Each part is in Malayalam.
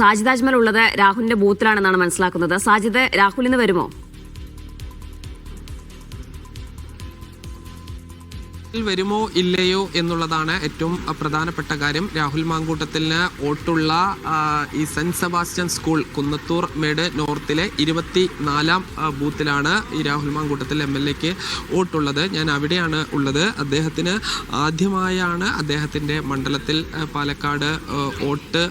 സാജിദ് ഉള്ളത് രാഹുലിന്റെ ബൂത്തിലാണെന്നാണ് മനസ്സിലാക്കുന്നത്. സാജിദ് രാഹുലിന് വരുമോ? വരുമോ ഇല്ലയോ എന്നുള്ളതാണ് ഏറ്റവും പ്രധാനപ്പെട്ട കാര്യം. രാഹുൽ മാങ്കൂട്ടത്തിന് വോട്ടുള്ള ആ, ഈ saint Sebastian school Kunnathur made നോർത്തിലെ ഇരുപത്തി നാലാം ബൂത്തിലാണ് ഈ രാഹുൽ മാങ്കൂട്ടത്തിൽ എം എൽ എക്ക് വോട്ടുള്ളത്. ഞാൻ അവിടെയാണ് ഉള്ളത്. അദ്ദേഹത്തിന് ആദ്യമായാണ് അദ്ദേഹത്തിന്റെ മണ്ഡലത്തിൽ പാലക്കാട് വോട്ട്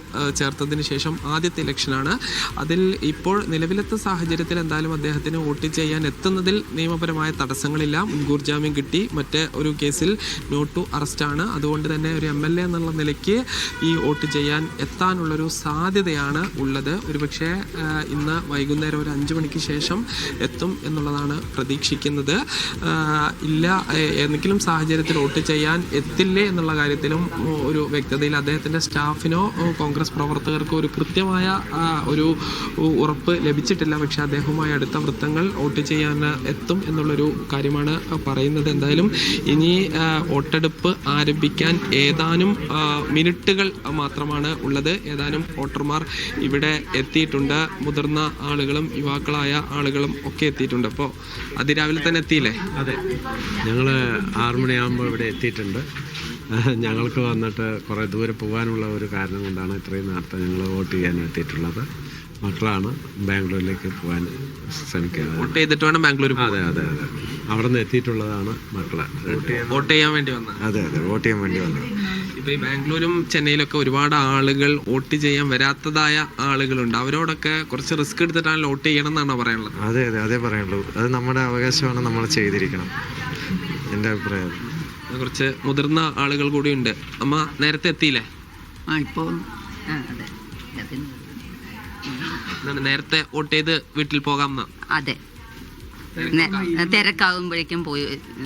ചേർത്തതിന് ശേഷം ആദ്യത്തെ ഇലക്ഷനാണ്. അതിൽ ഇപ്പോൾ നിലവിലത്തെ സാഹചര്യത്തിൽ എന്തായാലും അദ്ദേഹത്തിന് വോട്ട് ചെയ്യാൻ എത്തുന്നതിൽ നിയമപരമായ തടസ്സങ്ങളില്ല. മുൻകൂർ ജാമ്യം കിട്ടി. മറ്റ് ഒരു കേസിൽ നോ ടു അറസ്റ്റാണ്. അതുകൊണ്ട് തന്നെ ഒരു എം എൽ എ എന്നുള്ള നിലയ്ക്ക് ഈ വോട്ട് ചെയ്യാൻ എത്താനുള്ളൊരു സാധ്യതയാണ് ഉള്ളത്. ഒരുപക്ഷെ ഇന്ന് വൈകുന്നേരം ഒരു അഞ്ച് മണിക്ക് ശേഷം എത്തും എന്നുള്ളതാണ് പ്രതീക്ഷിക്കുന്നത്. ഇല്ല ഏതെങ്കിലും സാഹചര്യത്തിൽ വോട്ട് ചെയ്യാൻ എത്തില്ലേ എന്നുള്ള കാര്യത്തിലും ഒരു വ്യക്തതയിൽ അദ്ദേഹത്തിന്റെ സ്റ്റാഫിനോ കോൺഗ്രസ് പ്രവർത്തകർക്കോ ഒരു കൃത്യമായ ഒരു ഉറപ്പ് ലഭിച്ചിട്ടില്ല. പക്ഷേ അദ്ദേഹവുമായി അടുത്ത വൃത്തങ്ങൾ വോട്ട് ചെയ്യാൻ എത്തും എന്നുള്ളൊരു കാര്യമാണ് പറയുന്നത്. എന്തായാലും ഇനി വോട്ടെടുപ്പ് ആരംഭിക്കാൻ ഏതാനും മിനിറ്റുകൾ മാത്രമാണ് ഉള്ളത്. ഏതാനും വോട്ടർമാർ ഇവിടെ എത്തിയിട്ടുണ്ട്. മുതിർന്ന ആളുകളും യുവാക്കളായ ആളുകളും ഒക്കെ എത്തിയിട്ടുണ്ട്. അപ്പോൾ അതിരാവിലെ തന്നെ എത്തിയില്ലേ? അതെ. ഞങ്ങൾ ആറുമണിയാകുമ്പോൾ ഇവിടെ എത്തിയിട്ടുണ്ട്. ഞങ്ങൾക്ക് വന്നിട്ട് കുറേ ദൂരെ പോകാനുള്ള ഒരു കാരണം കൊണ്ടാണ് ഇത്രയും നേരത്തെ ഞങ്ങൾ വോട്ട് ചെയ്യാൻ എത്തിയിട്ടുള്ളത്. മക്കളാണ് ബാംഗ്ലൂരിലേക്ക് പോകാൻ ശ്രമിക്കുന്നത്. വോട്ട് ചെയ്തിട്ട് വേണം ബാംഗ്ലൂർ അതെ അതെ അതെ. അവിടെ നിന്ന് എത്തിയിട്ടുള്ളതാണ് മക്കളെ. വോട്ട് ചെയ്യാൻ വേണ്ടി വന്നത്. അതെ അതെ വോട്ട് ചെയ്യാൻ വേണ്ടി വന്നത്. ഇപ്പൊ ഈ ബാംഗ്ലൂരും ചെന്നൈയിലൊക്കെ ഒരുപാട് ആളുകൾ വോട്ട് ചെയ്യാൻ വരാത്തതായ ആളുകളുണ്ട്. അവരോടൊക്കെ കുറച്ച് റിസ്ക് എടുത്തിട്ടാണ് വോട്ട് ചെയ്യണം എന്നാണ് പറയാനുള്ളത്? അതെ അതെ അതേ പറയുള്ളൂ. അത് നമ്മുടെ അവകാശമാണ് നമ്മൾ ചെയ്തിരിക്കണം. എന്റെ അഭിപ്രായം. കുറച്ച് മുതിർന്ന ആളുകൾ കൂടി ഉണ്ട് അമ്മ നേരത്തെ എത്തിയില്ലേ? ആ ഇപ്പോൾ ആ അതെ. അതിന് എന്താണ് നേരത്തെ വോട്ട് ചെയ്ത് വീട്ടിൽ പോകാം അതെ. തിരക്കാകുമ്പോഴേക്കും പോയി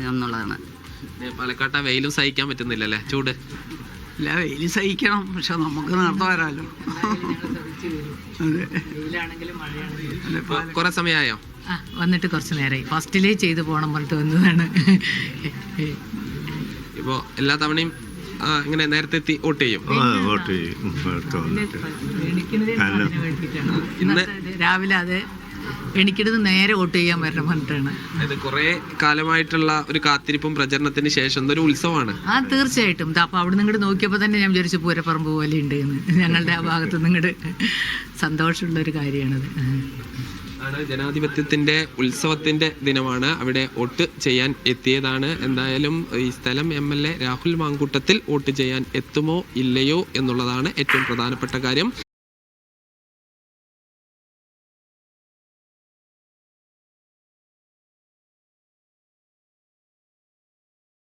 എന്നുള്ളതാണ്. പാലക്കാട്ട വെയിലും സഹിക്കാൻ പറ്റുന്നില്ല അല്ലേ ചൂട്. ഇല്ല വെയിൽ സഹിക്കണം. പക്ഷെ നമുക്ക് നേരത്തെ വരാലോ. കുറെ സമയമായോ വന്നിട്ട് കുറച്ച് നേരമായി ഫസ്റ്റിലേ ചെയ്തു പോകണം പറഞ്ഞിട്ട് വന്നതാണ്. ഇപ്പോ എല്ലാ തവണയും ആ, ഇങ്ങനെ നേരത്തെ എത്തി വോട്ട് ചെയ്യും. വോട്ട് ചെയ്യും. അടുത്ത് വന്നിട്ട്. എണിക്കുന്നത് അതിന് വേണ്ടിയിട്ടാണ് ഇന്ന് രാവിലെ അത് എണിക്കരുത് നേരെ വോട്ട് ചെയ്യാൻ വരണം പറഞ്ഞിട്ടാണ്. ഇത് കുറെ കാലമായിട്ടുള്ള ഒരു കാത്തിരിപ്പും പ്രചരണത്തിന് ശേഷം ഒരു ഉത്സവമാണ്. ആ തീർച്ചയായിട്ടും. അപ്പൊ അവിടെ നിങ്ങൾ നോക്കിയപ്പോൾ തന്നെ ഞാൻ വിചാരിച്ചു പൂരപ്പറമ്പ് പോലെ ഉണ്ട് എന്ന്. ഞങ്ങളുടെ ആ ഭാഗത്ത് നിങ്ങളുടെ സന്തോഷമുള്ള ഒരു കാര്യമാണത് ആണ് ജനാധിപത്യത്തിന്റെ ഉത്സവത്തിന്റെ ദിനമാണ്. അവിടെ വോട്ട് ചെയ്യാൻ എത്തിയതാണ്. എന്തായാലും ഈ സ്ഥലം M L A Rahul Mankoottathil vote ചെയ്യാൻ എത്തുമോ ഇല്ലയോ എന്നുള്ളതാണ് ഏറ്റവും പ്രധാനപ്പെട്ട കാര്യം.